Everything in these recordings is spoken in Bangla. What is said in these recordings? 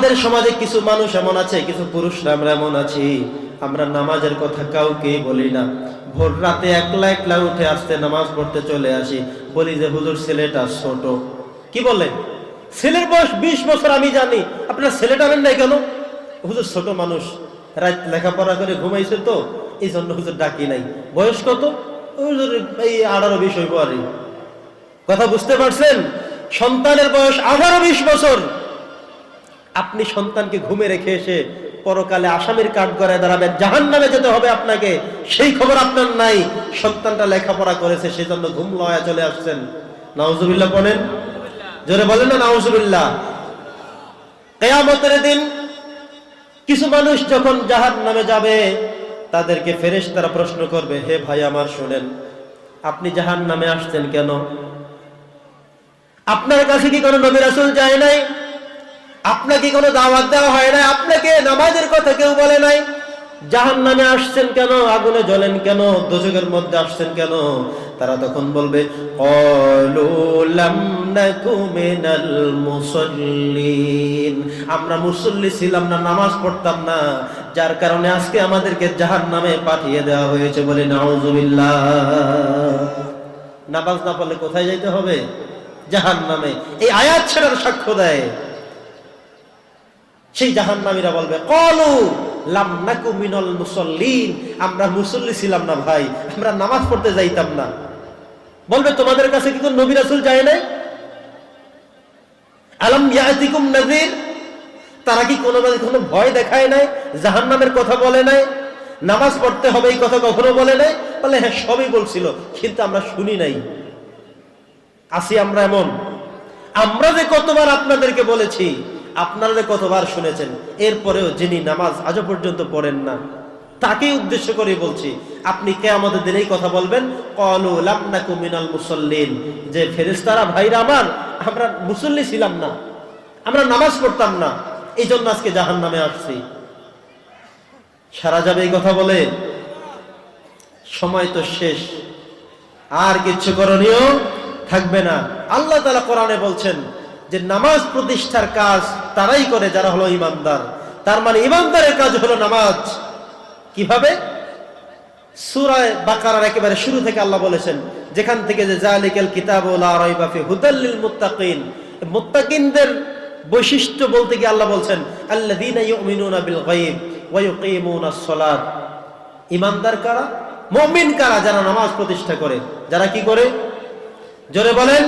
আমাদের সমাজে কিছু মানুষ এমন আছে, কিছু পুরুষরা আমরা এমন আছি। আমরা নামাজের কথা কাউকে বলি না। ভোর রাতে একলা একলা উঠে আসতে নামাজ পড়তে চলে আসি। বলি যে, হুজুর, ছেলেটা ছোট। কি বলে ছেলের বয়স বিশ বছর, আমি জানি। আপনার ছেলেটা নাই কেন? হুজুর, ছোট মানুষ। রাত লেখাপড়া করে ঘুমাইছে তো এই জন্য হুজুর ডাকি নাই। বয়স কত? হুজুর, এই আঠারো বিশ হইব আর কথা বুঝতে পারছেন? সন্তানের বয়স আঠারো বিশ বছর। আপনি সন্তানকে ঘুমে রেখে এসে পরকালে আসামির কাঠ গড়ায় দাঁড়াবেন জাহান নামে যেতে হবে আপনাকে। সেই খবর আপনার নাই। সন্তানটা লেখাপড়া করেছে সেই জন্য ঘুম লয়া চলে আসছেন। নাউজুবিল্লাহ বলেন। জোরে বলেন না, নাউজুবিল্লাহ। কেয়ামতের দিন কিছু মানুষ যখন জাহান নামে যাবে, তাদেরকে ফেরেশ তারা প্রশ্ন করবে, হে ভাই, আমার শোনেন, আপনি জাহান নামে আসছেন কেন? আপনার কাছে কি কোনো নবী রাসূল যায় নাই? আপনাকে কোনো দাওয়াত দেওয়া হয় না আপনাকে নামাজের কথা কেউ বলে নাই। জাহান নামে আসছেন কেন? আগুনে জ্বলেন কেন? দোজকের মধ্যে আসছেন কেন? তারা তখন বলবে "ক্বালু লাম নাকু মিনাল মুসাল্লিন। আমরা মুসল্লি ছিলাম না, নামাজ পড়তাম না। যার কারণে আজকে আমাদেরকে জাহান নামে পাঠিয়ে দেওয়া হয়েছে বলে নাউজুবিল্লাহ। নামাজ না পড়লে কোথায় যাইতে হবে? জাহান নামে এই আয়াত ছেড়ার সাক্ষ্য দেয়। সেই জাহান্নামীরা বলবে, কলু লাম নাকু মিনাল মুসল্লিন। আমরা মুসল্লি ছিলাম না ভাই, আমরা নামাজ পড়তে যাইতাম না। বলবে, তোমাদের কাছে কি নবী রাসূল যায় নাই? আলম ইয়াতিকুম নাযির? তারা কি কোনো কোনো ভয় দেখায় নাই? জাহান্নামের কথা বলে নাই? নামাজ পড়তে হবে এই কথা কখনো বলে নাই? বলে হ্যাঁ সবই বলছিল, কিন্তু আমরা শুনি নাই। আসি, আমরা এমন। আমরা যে কতবার আপনাদেরকে বলেছি আপনারা কতবার শুনেছেন? এরপরেও যিনি নামাজ আজও পর্যন্ত পড়েন না, তাকেই উদ্দেশ্য করে বলছি, আপনি কে আমাদের দিনেই কথা বলবেন কলু মিনাল মুসল্লিন। যে ফেরেশতারা, ভাইরা আমার, আমরা মুসল্লি ছিলাম না, আমরা নামাজ পড়তাম না এই জন্য আজকে জাহান নামে আসছি। সারা যাবে এই কথা বলে, সময় তো শেষ, আর কিচ্ছু করণীয় থাকবে না। আল্লাহ তালা কোরআনে বলছেন যে, নামাজ প্রতিষ্ঠার কাজ তারাই করে যারা হলো ইমানদার। তার মানে ইমানদারের কাজ হলো নামাজ। কীভাবে? সুরায় বাকারার একেবারে শুরু থেকে আল্লাহ বলেছেন, যেখান থেকে যে জালিকাল কিতাব হুদাল্লিল মুত্তাকিন। মুত্তাকিনদের বৈশিষ্ট্য বলতে গিয়ে আল্লাহ বলছেন ইউকিমুনাস সালাত। ইমানদার কারা? মুমিন কারা যারা নামাজ প্রতিষ্ঠা করে? যারা কি করে? জোরে বলেন,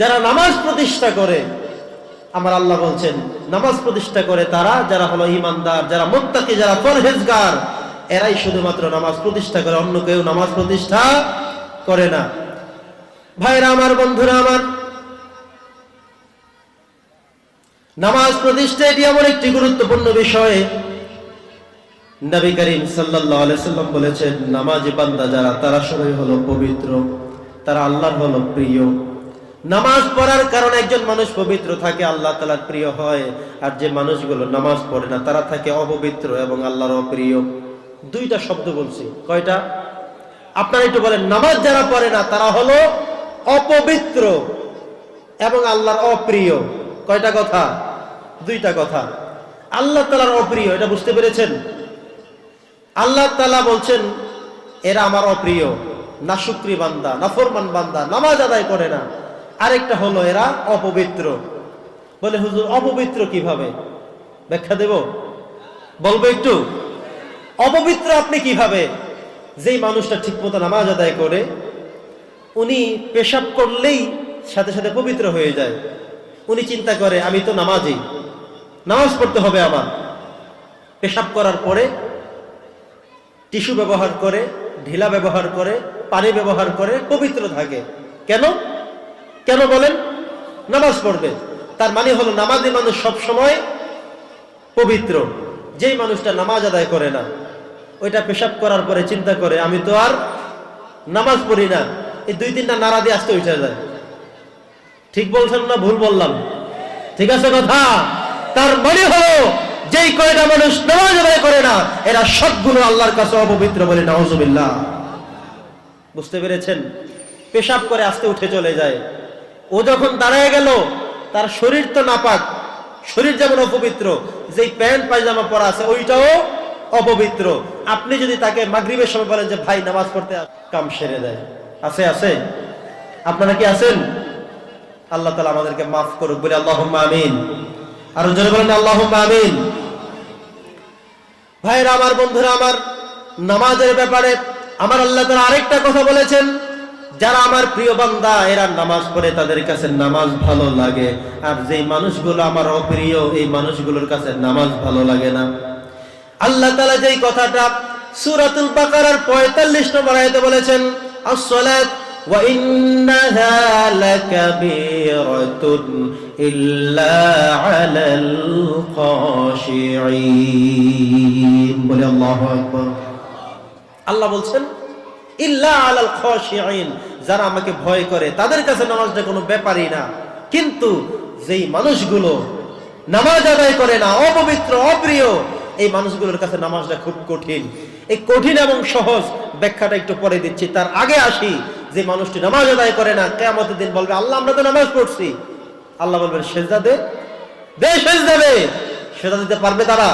যারা নামাজ প্রতিষ্ঠা করে আমার আল্লাহ বলছেন, নামাজ প্রতিষ্ঠা করে তারা যারা হলো ইমানদার যারা মোত্তাকি, যারা পরহেজগার, এরাই শুধুমাত্র নামাজ প্রতিষ্ঠা করে, অন্য কেউ নামাজ প্রতিষ্ঠা করে না। ভাইরা আমার, বন্ধুরা আমার, নামাজ প্রতিষ্ঠা এটি এমন একটি গুরুত্বপূর্ণ বিষয়। নবী করিম সাল্লাম বলেছেন, নামাজি বান্দা যারা, তারা সবাই হলো পবিত্র, তারা আল্লাহর হলো প্রিয়। নামাজ পড়ার কারণে একজন মানুষ পবিত্র থাকে, আল্লাহ তালার প্রিয় হয়। আর যে মানুষগুলো নামাজ পড়ে না, তারা থাকে অপবিত্র এবং আল্লাহর অপ্রিয়। দুইটা শব্দ বলছি। কয়টা? আপনারা একটু বলেন, নামাজ যারা পড়ে না, তারা হলো অপবিত্র এবং আল্লাহর অপ্রিয়। কয়টা কথা? দুইটা কথা। আল্লাহ তালার অপ্রিয়, এটা বুঝতে পেরেছেন? আল্লাহ তালা বলছেন, এরা আমার অপ্রিয়। না শুক্রি বান্দা, না ফরমান বান্দা, নামাজ আদায় করে না। আরেকটা হলো এরা অপবিত্র। বলে, হুজুর, অপবিত্র কীভাবে? ব্যাখ্যা দেব? বলব একটু। অপবিত্র আপনি কীভাবে? যেই মানুষটা ঠিকমতো নামাজ আদায় করে, উনি পেশাব করলেই সাথে সাথে পবিত্র হয়ে যায়। উনি চিন্তা করে, আমি তো নামাজি। নামাজ পড়তে হবে আমার। পেশাব করার পরে, টিস্যু ব্যবহার করে, ঢিলা ব্যবহার করে, পানি ব্যবহার করে পবিত্র থাকে। কেন? কেন বলেন? নামাজ পড়বে। তার মানে হলো নামাজি মানুষ সব সময় পবিত্র। যেই মানুষটা নামাজ আদায় করে না, ওইটা পেশাব করার পরে চিন্তা করে, আমি তো আর নামাজ পড়ি না। এই দুই তিনটা নাড়া দিয়ে আসতে উঠে যায়। ঠিক বলছেন না? ভুল বললাম। ঠিক আছে কথা? তার মানে হলো, যেই কয়টা মানুষ নামাজ আদায় করে না, এরা সবগুলো আল্লাহর কাছে অপবিত্র বলে নাউজুবিল্লাহ। বুঝতে পেরেছেন? পেশাব করে আস্তে উঠে চলে যায়। ও যখন দাঁড়ায় গেল, তার শরীর তো নাপাক। শরীর যেমন অপবিত্র, যেই প্যান্ট, পায়জামা পরা আছে, ওইটাও অপবিত্র। আপনি যদি তাকে মাগরিবের সময় বলেন যে, ভাই, নামাজ পড়তে কাম সেরে দেয়। আছে আছে? আপনারা কি আছেন? আল্লাহ তালা আমাদেরকে মাফ করুক, বলে আল্লাহ আমিন। আরও জোরে বলেন আল্লাহ আমিন। ভাইরা, আমার বন্ধুরা, আমার নামাজের ব্যাপারে আমার আল্লাহ তালা আরেকটা কথা বলেছেন। যারা আমার প্রিয় বান্দা এরা নামাজ পড়ে তাদের কাছে নামাজ ভালো লাগে আর যেই মানুষগুলো আমার অপ্রিয় এই মানুষগুলোর কাছে নামাজ ভালো লাগে না আল্লাহ তালা যেই কথাটা সুরাতুল বাকারার পঁয়তাল্লিশ নম্বর আয়তে বলেছেন আসসালাত وإنها لكبيرة إلا على الخاشعين বলে আল্লাহু আকবার আল্লাহ বলছেন যারা আমাকে ভয় করে, তাদের কাছে নামাজটা কোনো ব্যাপারই না। কিন্তু যেই মানুষগুলো নামাজ আদায় করে না, অপবিত্র, অপ্রিয়, এই মানুষগুলোর কাছে নামাজটা খুব কঠিন। এই কঠিন এবং সহজ ব্যাখ্যাটা একটু পরে দিচ্ছি। তার আগে আসি, যে মানুষটি নামাজ আদায় করে না কেমতের দিন বলবে, আল্লাহ, আমরা তো নামাজ পড়ছি। আল্লাহ বলবেন, সেজদা দে সেজদা দে। সেজদা দিতে পারবে তারা।